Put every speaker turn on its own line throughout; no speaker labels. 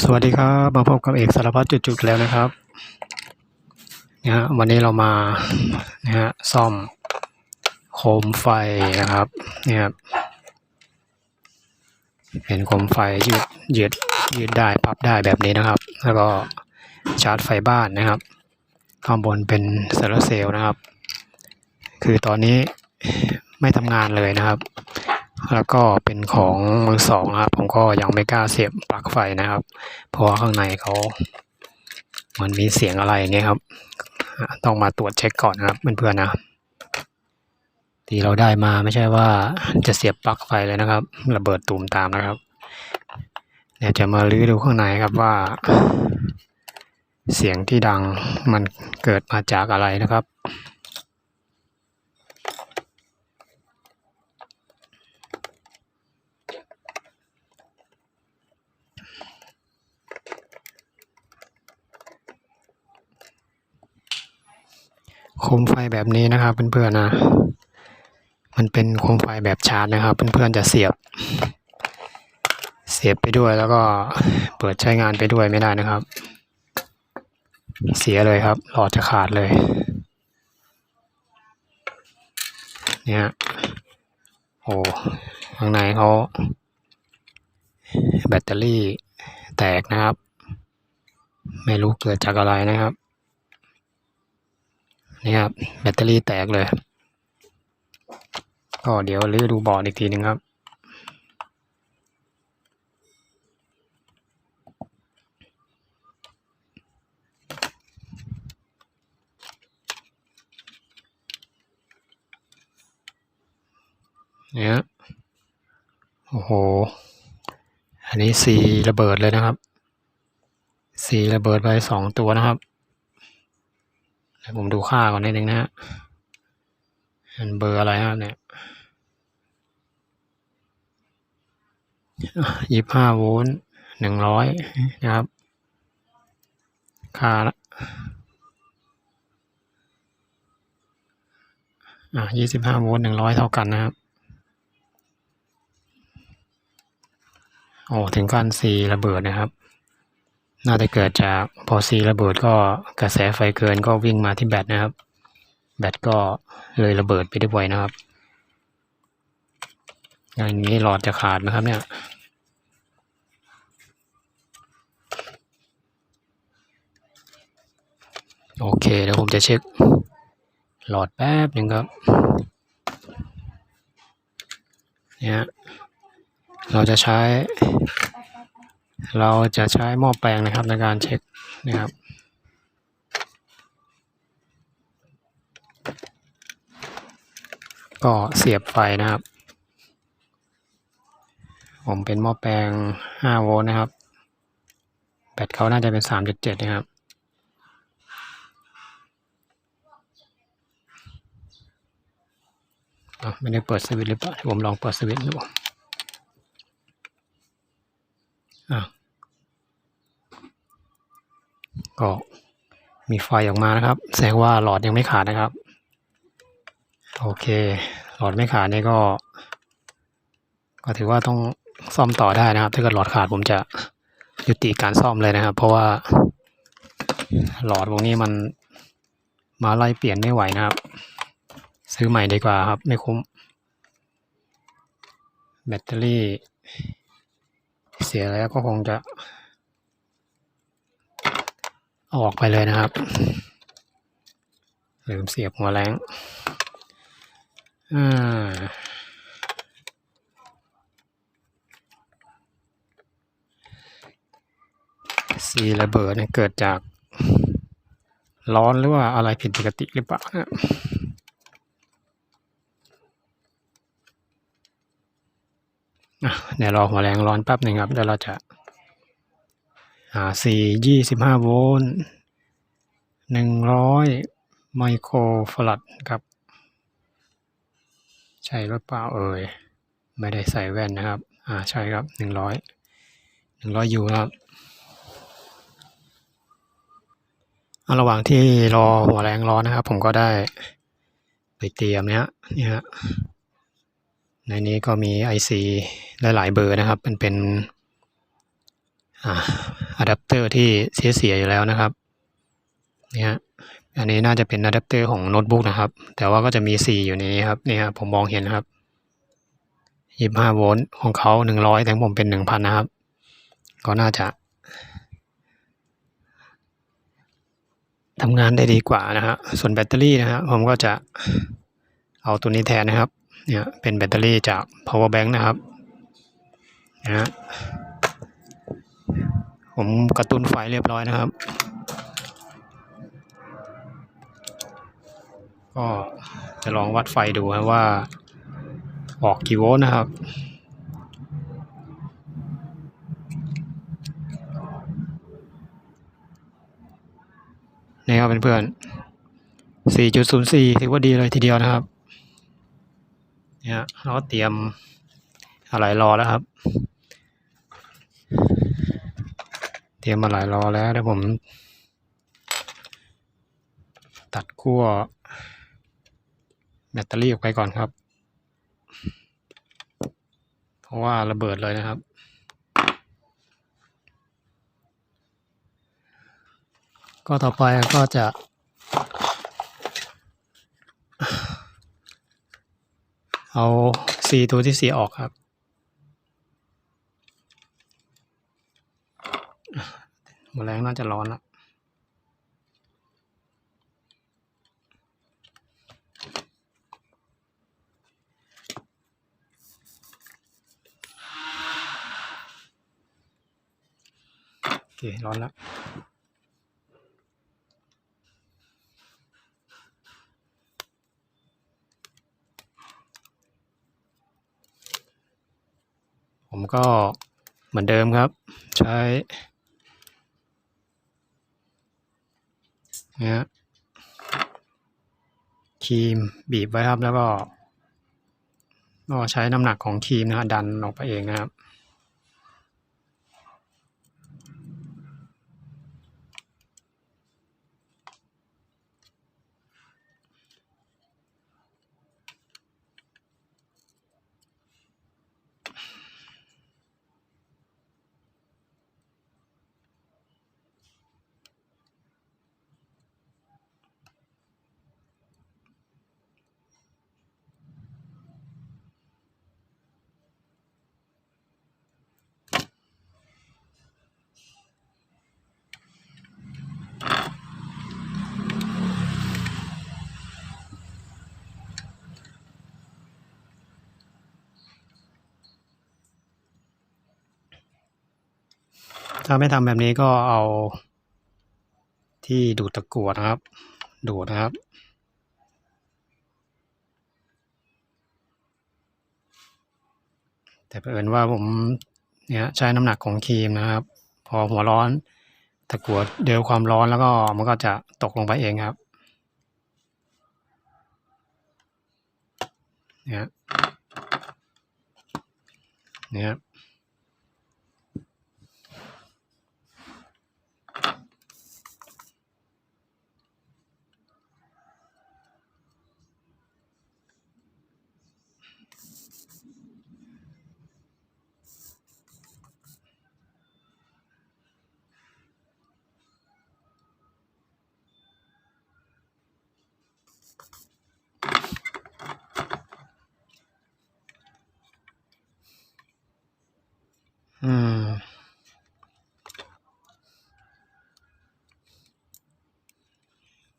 สวัสดีครับมาพบกับเอกสารพัดจุดๆแล้วนะครับนะฮะวันนี้เรามานะฮะซ่อมโคมไฟนะครับนี่ครับเป็นโคมไฟยืดยืดยืดได้พับได้แบบนี้นะครับ แล้วก็ชาร์จไฟบ้านนะครับ ข้างบนเป็นโซลาร์เซลล์นะครับ คือตอนนี้ไม่ทำงานเลยนะครับ แล้วก็เป็นของมือสองครับ ผมก็ยังไม่กล้าเสียบปลั๊กไฟนะครับ เพราะว่าข้างในเขามันมีเสียงอะไรอย่างเงี้ยครับ ต้องมาตรวจเช็คก่อนนะครับเพื่อนๆนะที่เราได้มาไม่ใช่ว่าจะเสียบปลั๊กไฟเลยนะครับ ระเบิดตูมตามนะครับเดี๋ยวจะมาลื้อดูข้างในครับว่า เสียงที่ดังมันเกิดมาจากอะไรนะครับ มไฟแบบนี้นะครับเพื่อนๆนะ มันเป็นโคมไฟแบบชาร์จนะครับ เพื่อนๆจะเสียบ เสียบไปด้วยแล้วก็เปิดใช้งานไปด้วยไม่ได้นะครับ เสียเลยครับ หลอดจะขาดเลย เนี่ยโอ้ข้างในเขาแบตเตอรี่แตกนะครับ ไม่รู้เกิดจากอะไรนะครับ นี่ครับแบตเตอรี่แตกเลย ก็เดี๋ยวรื้อดูบอร์ดอีกทีหนึ่งครับ เนี่ยโอ้โห อันนี้สีระเบิดเลยนะครับสีระเบิดไปสองตัวนะครับ เดี๋ยวผมดูค่าก่อนนิดนึงนะฮะมันเบอร์อะไรครับเนี่ยยี่ห้าโวลต์หนึ่งร้อยนะครับ ค่าละอะยี่สิบห้าโวลต์หนึ่งร้อยเท่ากันนะครับ โอ้ ถึงการซีระเบิดนะครับ น่าจะเกิดจากพอซีระเบิดก็กระแสไฟเกินก็วิ่งมาที่แบตนะครับ แบตก็เลยระเบิดไปด้วยนะครับอย่างนี้หลอดจะขาดไหมครับเนี่ยโอเคเดี๋ยวผมจะเช็ค หลอดแป๊บหนึ่งครับเนี่ยเราจะใช้ เราจะใช้หม้อแปลงนะครับในการเช็คนะครับก็เสียบไฟนะครับ ผมเป็นหม้อแปลง 5 โวลต์นะครับ แบตเขาน่าจะเป็น 3.7 นะครับ ไม่ได้เปิดสวิตช์หรือเปล่า ผมลองเปิดสวิตช์ดู อะก็มีไฟออกมานะครับ แสดงว่าหลอดยังไม่ขาดนะครับ โอเค หลอดไม่ขาดนี่ก็ ก็ถือว่าต้องซ่อมต่อได้นะครับ ถ้าเกิดหลอดขาดผมจะยุติการซ่อมเลยนะครับ เพราะว่าหลอดพวกนี้มันมาไล่เปลี่ยนไม่ไหวนะครับ ซื้อใหม่ดีกว่าครับ ไม่คุ้ม แบตเตอรี่ เสียแล้วก็คงจะออกไปเลยนะครับ ลืมเสียบหัวแรงอ่าสีระเบิดเนี่ยเกิดจากร้อนหรือว่าอะไรผิดปกติหรือเปล่านะอะ เดี๋ยวรอหัวแรงร้อนแป๊บหนึ่งครับเดี๋ยวเราจะหาสียี่สิบห้าโวลต์หนึ่งร้อยไมโครฟาราดครับ ใช่หรือเปล่าเอ่ย ไม่ได้ใส่แว่นนะครับ อ่าใช่ครับหนึ่งร้อยหนึ่งร้อยยูครับระหว่างที่รอหัวแรงร้อนนะครับ ผมก็ได้ไปเตรียมเนี้ยนี่ฮะ ในนี้ก็มี IC หลายๆเบอร์นะครับ มันเป็นอะแดปเตอร์ที่เสียๆอยู่แล้วนะครับเนี่ยอันนี้น่าจะเป็นอะแดปเตอร์ของโน้ตบุ๊กนะครับ แต่ว่าก็จะมี 4 อยู่ในนี้ครับเนี่ครับผมมองเห็นครับ25โวลต์ของเขา 100 แต่ของผมเป็น 1,000 นะครับ ก็น่าจะทำงานได้ดีกว่านะฮะส่วนแบตเตอรี่นะฮะผมก็จะเอาตัวนี้แทนนะครับ เนี่ยเป็นแบตเตอรี่จาก power bank นะครับนะผมกระตุ้นไฟเรียบร้อยนะครับ ก็จะลองวัดไฟดูครับว่า ออกกี่โวลต์นะครับนี่ครับเพื่อนๆ4.04ถือว่าดีเลยทีเดียวนะครับ เนี่ยเราก็เตรียมอะไรรอแล้วครับ เตรียมอะไรรอแล้วเดี๋ยวผม ตัดขั้วแบตเตอรี่ออกไปก่อนครับ เพราะว่าระเบิดเลยนะครับก็ต่อไปก็จะ เอาสีตัวที่สียออกครับ หมดแรงน่าจะร้อนละโอเค ร้อนแล้ว ผมก็เหมือนเดิมครับ ใช้เนี่ยครีมบีบไว้ครับแล้วก็ก็ใช้น้ำหนักของครีมนะฮะดันออกไปเองนะครับ ถ้าไม่ทำแบบนี้ก็เอาที่ดูดตะกั่วนะครับ ดูดนะครับ แต่เผอิญว่าผมเนี่ยใช้น้ำหนักของครีมนะครับ พอหัวร้อนตะกั่วเดือความร้อนแล้วก็มันก็จะตกลงไปเองครับเนี่ยเนี่ย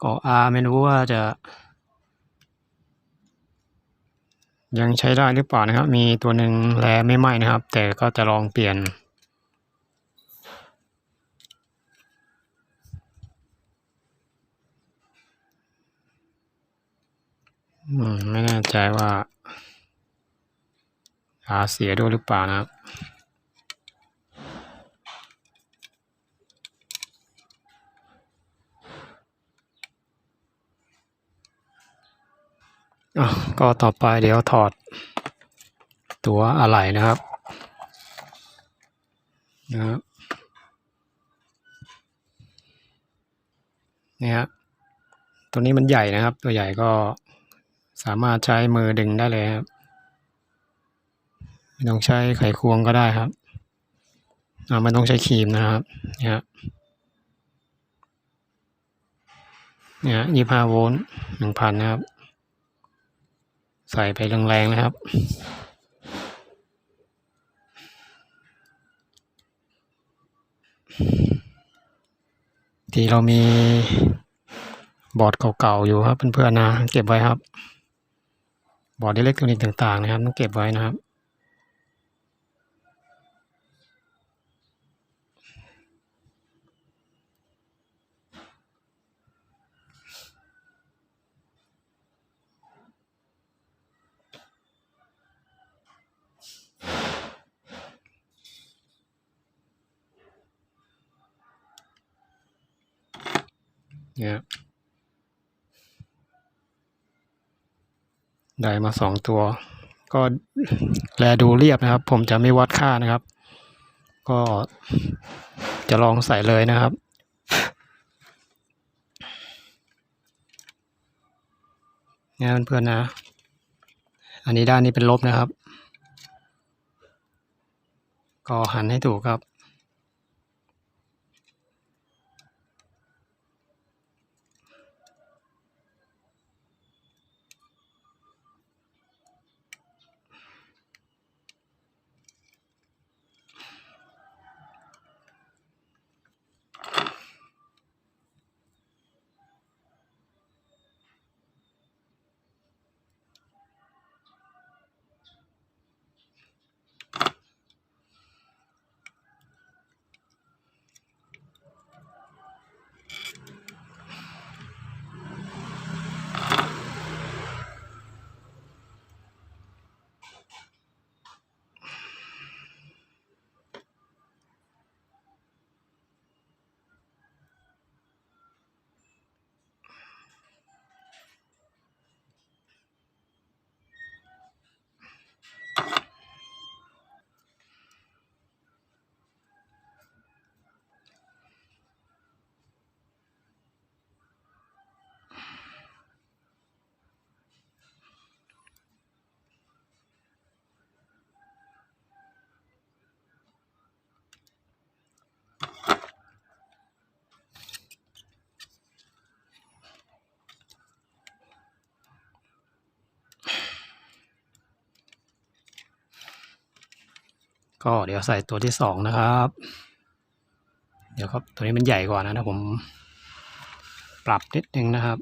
ก็อาไม่รู้ว่าจะ ยังใช้ได้หรือเปล่านะครับ มีตัวหนึ่งแลไม่ไหม้นะครับ แต่ก็จะลองเปลี่ยนอืมไม่แน่ใจว่าอาเสียด้วยหรือเปล่านะครับ ก็ต่อไปเดี๋ยวถอดตัวอะไหล่นะครับนะครับเนี่ยฮะตัวนี้มันใหญ่นะครับ ตัวใหญ่ก็สามารถใช้มือดึงได้เลยครับไม่ต้องใช้ไขควงก็ได้ครับอ่าไม่ต้องใช้ครีมนะครับเนี่ยเนี่ยยี่ห้าโวลต์หนึ่งพันนะครับ ใส่ไปแรงๆนะครับ ที่เรามีบอร์ดเก่าๆอยู่ครับเพื่อนๆนะเก็บไว้ครับ บอร์ดอิเล็กทรอนิกส์ต่างๆนะครับต้องเก็บไว้นะครับ เนี่ยได้มาสองตัว ก็แลดูเรียบนะครับ ผมจะไม่วัดค่านะครับ ก็จะลองใส่เลยนะครับเนี่ยเพื่อนๆนะ อันนี้ด้านนี้เป็นลบนะครับ ก็หันให้ถูกครับ ก็เดี๋ยวใส่ตัวที่สองนะครับ เดี๋ยวครับตัวนี้มันใหญ่กว่านะนะผมปรับนิดนึงนะครับ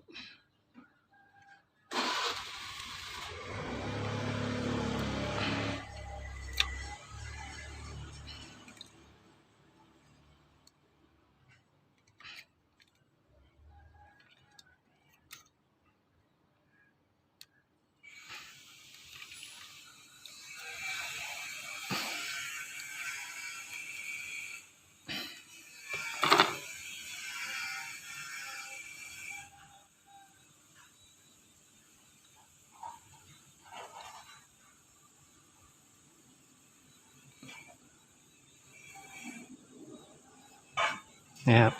นะครับ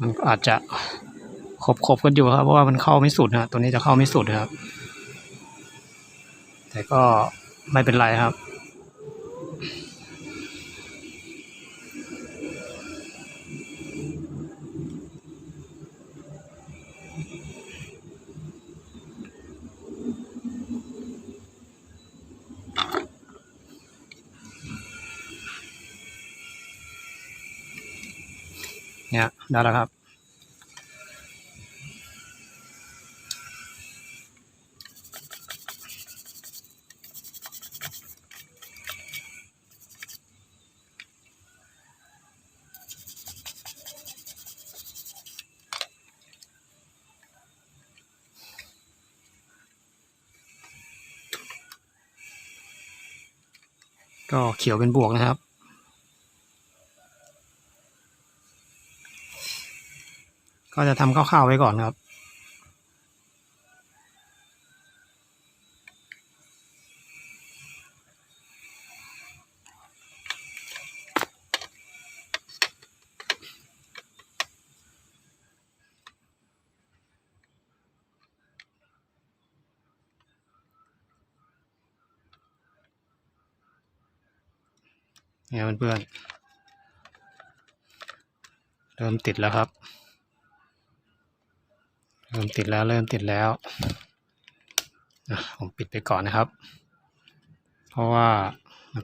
มันก็อาจจะขบขบๆกันอยู่ครับ เพราะว่ามันเข้าไม่สุดนะตัวนี้จะเข้าไม่สุดนะครับ แต่ก็ไม่เป็นไรครับ เนี่ยได้แล้วครับ ก็เขียวเป็นบวกนะครับ ก็จะทำคร่าวๆไว้ก่อนครับ เนี่ยเพื่อนๆเริ่มติดแล้วครับ เริ่มติดแล้วเริ่มติดแล้วผมปิดไปก่อนนะครับ เพราะว่า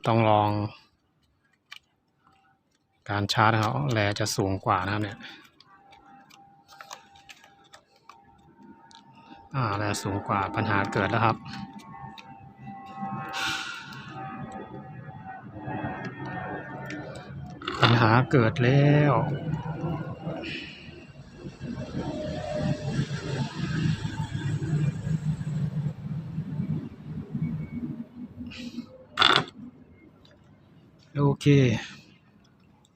ต้องลอง การชาร์จเขาแรจะสูงกว่านะครับเนี่ยอ่าแรสูงกว่าปัญหาเกิดแล้วครับปัญหาเกิดแล้ว โอ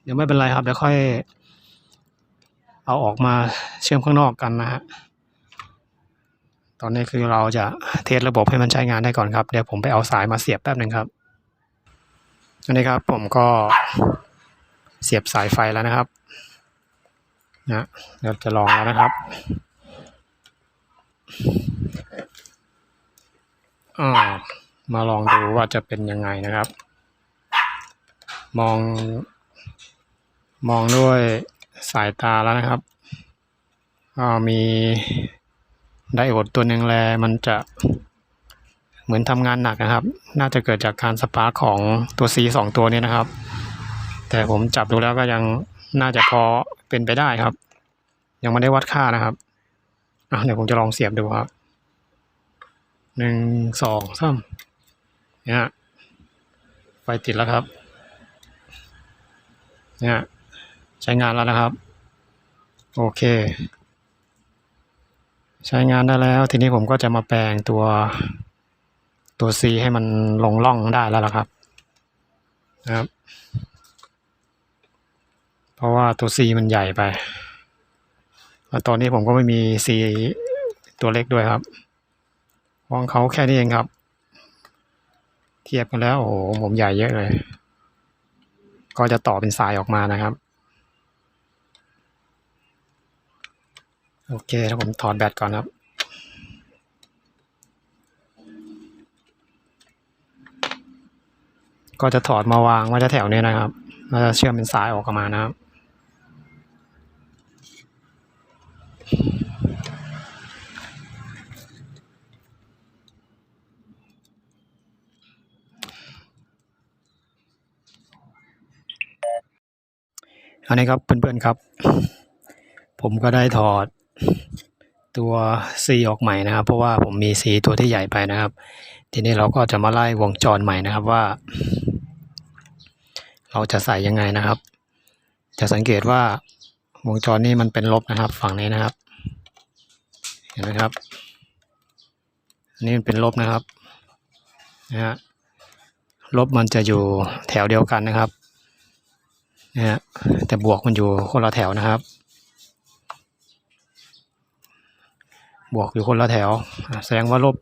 เดี๋ยวไม่เป็นไรครับเดี๋ยวค่อย เอาออกมาเชื่อมข้างนอกกันนะฮะตอนนี้คือเราจะเทสระบบให้มันใช้งานได้ก่อนครับเดี๋ยวผมไปเอาสายมาเสียบแป๊บหนึ่งครับอันนี้ครับผมก็เสียบสายไฟแล้วนะครับนะเดี๋ยวจะลองแล้วนะครับอ่ามาลองดูว่าจะเป็นยังไงนะครับ มอง มองด้วยสายตาแล้วนะครับก็มีไดโอดตัวหนึ่งแลมันจะเหมือนทำงานหนักนะครับ น่าจะเกิดจากการสปาร์คของตัว C สองตัวนี้นะครับ แต่ผมจับดูแล้วก็ยังน่าจะพอเป็นไปได้ครับ ยังไม่ได้วัดค่านะครับอะเดี๋ยวผมจะลองเสียบดูครับหนึ่งสองสามเนี่ยไฟติดแล้วครับ เนี่ยใช้งานแล้วนะครับ โอเค ใช้งานได้แล้ว ทีนี้ผมก็จะมาแปลงตัวตัว C ให้มันลงร่องได้แล้วล่ะครับนะครับ เพราะว่าตัว C มันใหญ่ไปแล้วตอนนี้ผมก็ไม่มี C ตัวเล็กด้วยครับวางเขาแค่นี้เองครับ เทียบกันแล้วโอ้โหผมใหญ่เยอะเลย ก็จะต่อเป็นสายออกมานะครับโอเคแล้วผมถอดแบตก่อนครับ ก็จะถอดมาวางไว้แถวนี้นะครับแล้วจะเชื่อมเป็นสายออกมานะครับ อันนี้ครับเพื่อนๆครับ ผมก็ได้ถอดตัว C ออกใหม่นะครับ เพราะว่าผมมี C ตัวที่ใหญ่ไปนะครับ ทีนี้เราก็จะมาไล่วงจรใหม่นะครับว่า เราจะใส่ยังไงนะครับ จะสังเกตว่าวงจรนี้มันเป็นลบนะครับ ฝั่งนี้นะครับ เห็นไหมครับอันนี้มันเป็นลบนะครับนะฮะลบมันจะอยู่แถวเดียวกันนะครับ นะฮะแต่บวกมันอยู่คนละแถวนะครับ บวกอยู่คนละแถว แสดงว่าลบ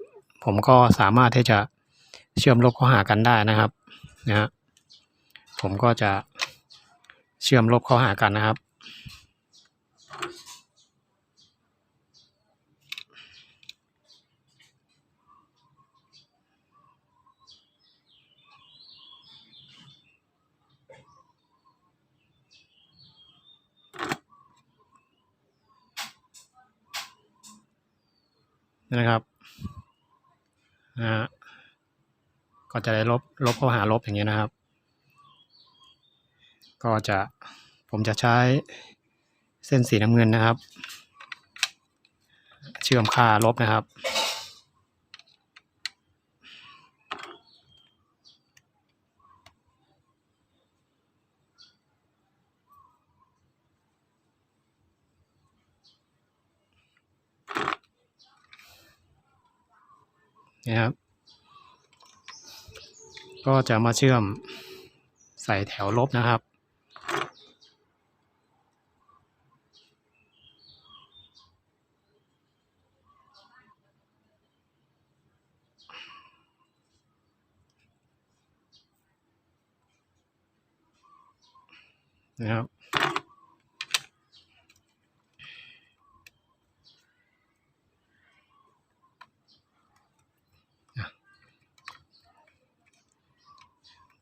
ผมก็สามารถที่จะเชื่อมลบเข้าหากันได้นะครับนะฮะผมก็จะเชื่อมลบเข้าหากันนะครับ นะครับนะฮะก็จะได้ลบลบเข้าหาลบอย่างเงี้ยนะครับ ก็จะผมจะใช้เส้นสีน้ำเงินนะครับ เชื่อมค่าลบนะครับ นะครับ ก็จะมาเชื่อมใส่แถวลบนะครับ นะครับ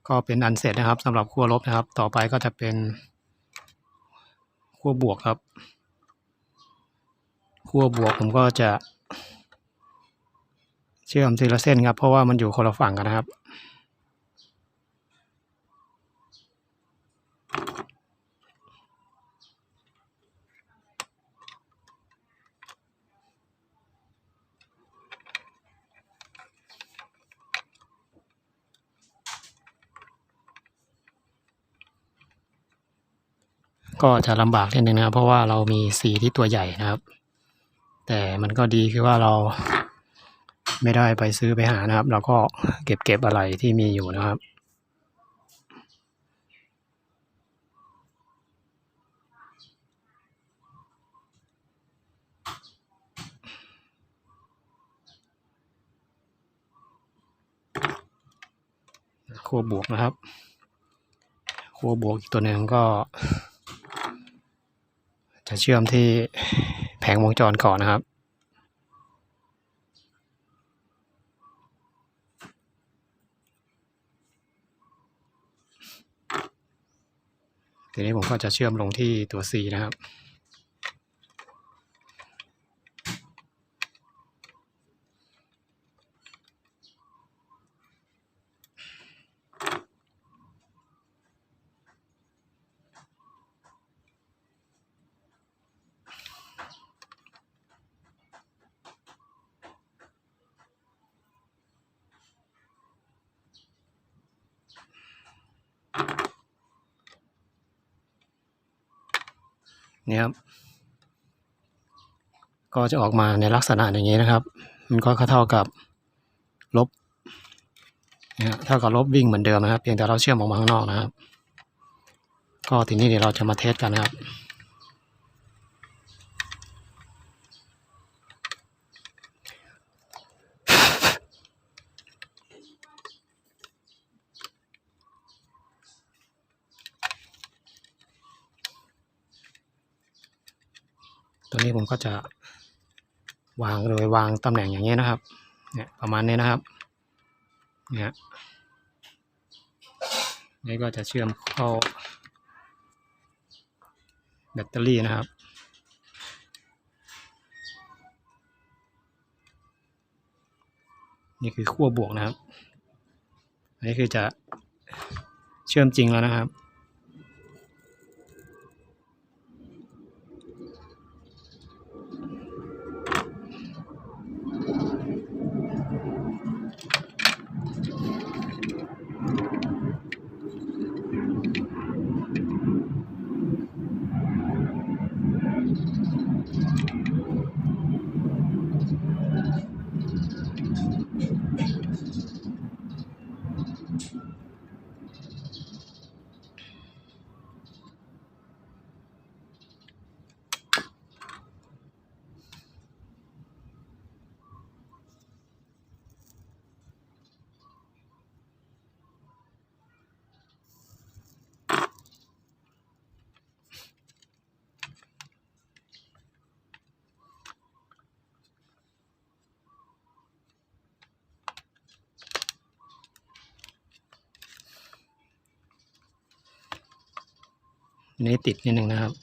ก็เป็นอันเสร็จนะครับสำหรับขั้วลบนะครับ ต่อไปก็จะเป็นขั้วบวกครับขั้วบวกผมก็จะ เชื่อมทีละเส้นครับ เพราะว่ามันอยู่คนละฝั่งกันนะครับ ก็จะลำบากนิดนึงนะครับ เพราะว่าเรามีสีที่ตัวใหญ่นะครับ แต่มันก็ดีคือว่าเราไม่ได้ไปซื้อไปหานะครับ เราก็เก็บเก็บอะไรที่มีอยู่นะครับขั้วบวกนะครับขั้วบวกอีกตัวหนึ่งก็ จะเชื่อมที่แผงวงจรก่อนนะครับ ทีนี้ผมก็จะเชื่อมลงที่ตัว C นะครับ นี่ครับ ก็จะออกมาในลักษณะอย่างนี้นะครับ มันก็เท่ากับลบนะฮะเท่ากับลบวิ่งเหมือนเดิมนะครับ เพียงแต่เราเชื่อมออกมาข้างนอกนะครับ ก็ทีนี้เดี๋ยวเราจะมาเทสกันนะครับ ตัวนี้ผมก็จะวางโดยวางตำแหน่งอย่างนี้นะครับ เนี่ยประมาณนี้นะครับ เนี่ยนี่ก็จะเชื่อมเข้าแบตเตอรี่นะครับ นี่คือขั้วบวกนะครับ อันนี้คือจะเชื่อมจริงแล้วนะครับ อันนี้ติดนิดนึงนะครับ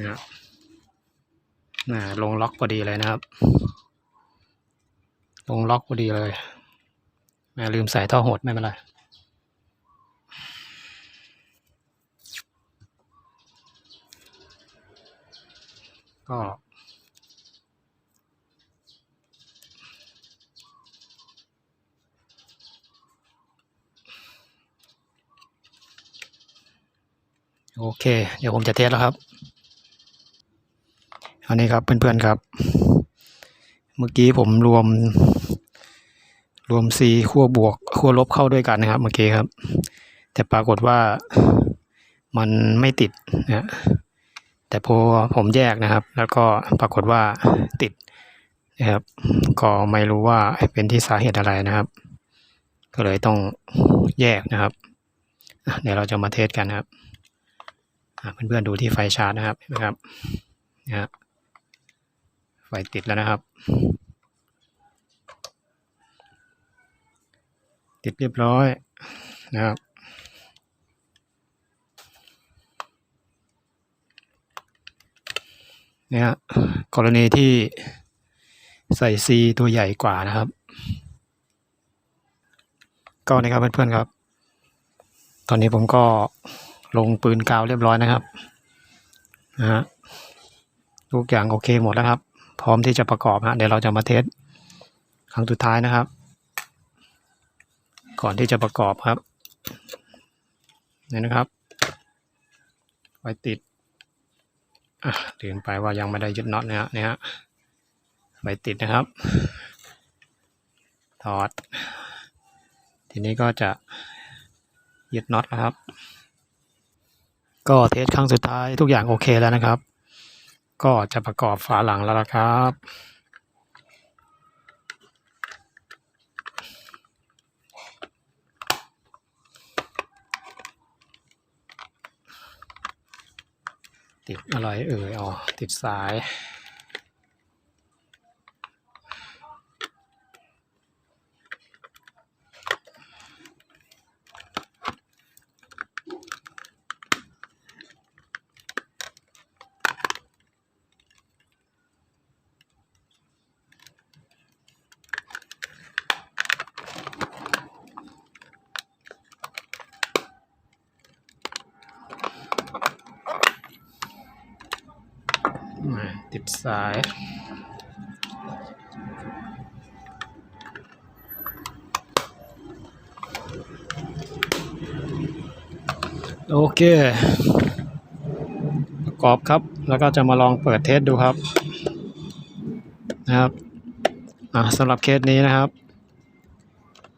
นะน่ะลงล็อกพอดีเลยนะครับ ลงล็อกพอดีเลย ม่ลืมใส่ท่อหดไม่เป็นไรก็โอเค เดี๋ยวผมจะเทสแล้วครับ อันนี้ครับเพื่อนๆครับ เมื่อกี้ผมรวม รวม C ขั้วบวกขั้วลบเข้าด้วยกันนะครับเมื่อกี้ครับ แต่ปรากฏว่ามันไม่ติดนะแต่พอผมแยกนะครับ แล้วก็ปรากฏว่าติดนะครับ ก็ไม่รู้ว่าเป็นที่สาเหตุอะไรนะครับ ก็เลยต้องแยกนะครับเดี๋ยวเราจะมาเทสกันนะครับเพื่อนๆดูที่ไฟชาร์จนะครับนไหมครับนะไฟติดแล้วนะครับ ติดเรียบร้อยนะครับเนี่ยกรณีที่ใส่ซีตัวใหญ่กว่านะครับ ก็นะครับเพื่อนๆครับ ตอนนี้ผมก็ลงปืนกาวเรียบร้อยนะครับนะฮะทุกอย่างโอเคหมดแล้วครับ พร้อมที่จะประกอบฮะเดี๋ยวเราจะมาเทสครั้งสุดท้ายนะครับ ก่อนที่จะประกอบครับนี่นะครับ ไว้ติดอะลืมไปว่ายังไม่ได้ยึดน็อตนะฮะเนี่ยฮะไว้ติดนะครับ ถอด ทีนี้ก็จะยึดน็อตนะครับ ก็เทสครั้งสุดท้ายทุกอย่างโอเคแล้วนะครับ ก็จะประกอบฝาหลังแล้วละครับ ติดอะไรเอ่ยอ๋อติดสาย อ่าติดสาย โอเค ประกอบครับ แล้วก็จะมาลองเปิดเทสดูครับ นะครับอ่าสำหรับเคสนี้นะครับ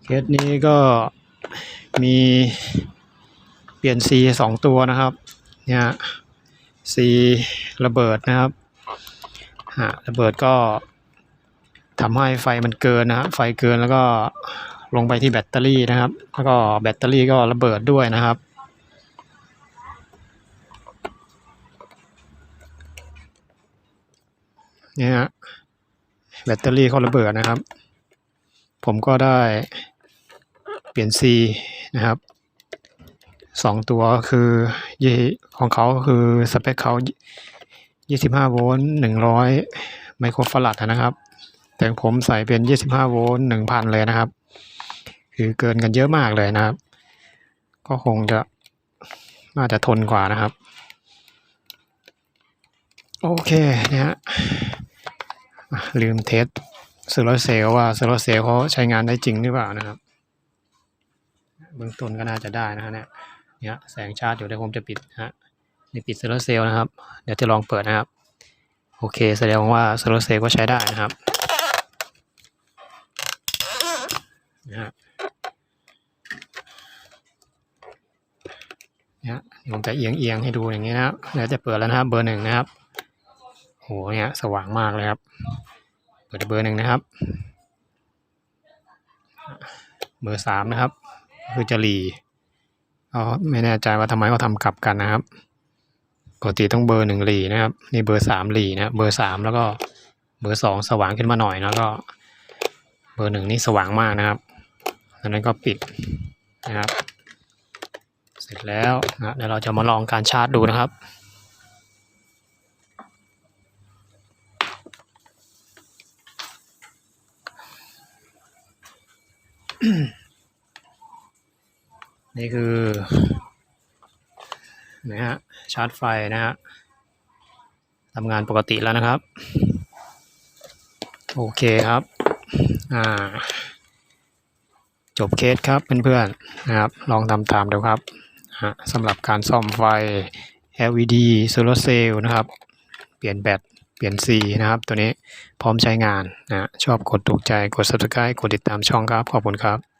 เคสนี้ก็มีเปลี่ยน C สองตัวนะครับ เนี่ย C ระเบิดนะครับฮะระเบิดก็ทำให้ไฟมันเกินนะฮะไฟเกินแล้วก็ลงไปที่แบตเตอรี่นะครับ แล้วก็แบตเตอรี่ก็ระเบิดด้วยนะครับ นี่ฮะแบตเตอรี่เขาระเบิดนะครับ ผมก็ได้เปลี่ยน C นะครับสองตัวคือยี่ของเขาคือสเปคเขา25 โวลต์ 100 ไมโครฟาราดนะครับ แต่ผมใส่เป็น 25 โวลต์ 1,000 เลยนะครับ คือเกินกันเยอะมากเลยนะครับ ก็คงจะน่าจะทนกว่านะครับ โอเคเนี่ย ลืมเทสโซลาร์เซลล์ว่าโซลาร์เซลล์เขาใช้งานได้จริงหรือเปล่านะครับเบื้องต้นก็น่าจะได้นะฮะเนี่ยเนี่ยแสงชาร์จอยู่เดี๋ยวผมจะปิดนะฮะนี่ปิดโซลาร์เซลล์นะครับ เดี๋ยวจะลองเปิดนะครับ โอเค แสดงว่าโซลาร์เซลล์ก็ใช้ได้นะครับนะฮะเนี่ยผมจะเอียงเอียงให้ดูอย่างนี้นะครับเดี๋ยวจะเปิดแล้วนะครับเบอร์หนึ่งนะครับ โหเนี่ยสว่างมากเลยครับ เปิดเบอร์หนึ่งนะครับ เบอร์สามนะครับ คือจะหลีก็ไม่แน่ใจว่าทำไมเขาทำกลับกันนะครับปกติต้องเบอร์หนึ่งหลีนะครับนี่เบอร์สามหลีนะเบอร์สามแล้วก็เบอร์สองสว่างขึ้นมาหน่อยแล้วก็ เบอร์หนึ่งนี่สว่างมากนะครับดังนั้นก็ปิดนะครับ เสร็จแล้วนะเดี๋ยวเราจะมาลองการชาร์จดูนะครับ นี่คือนะฮะชาร์จไฟนะฮะทำงานปกติแล้วนะครับ โอเคครับ อ่า จบเคสครับเพื่อนๆนะครับ ลองทำตามดูครับสำหรับการซ่อมไฟ LED solar cell นะครับ เปลี่ยนแบต ลี่ยนสีนะครับ ตัวนี้พร้อมใช้งานนะชอบกดถูกใจกด subscribe กดติดตามช่องครับ ขอบคุณครับ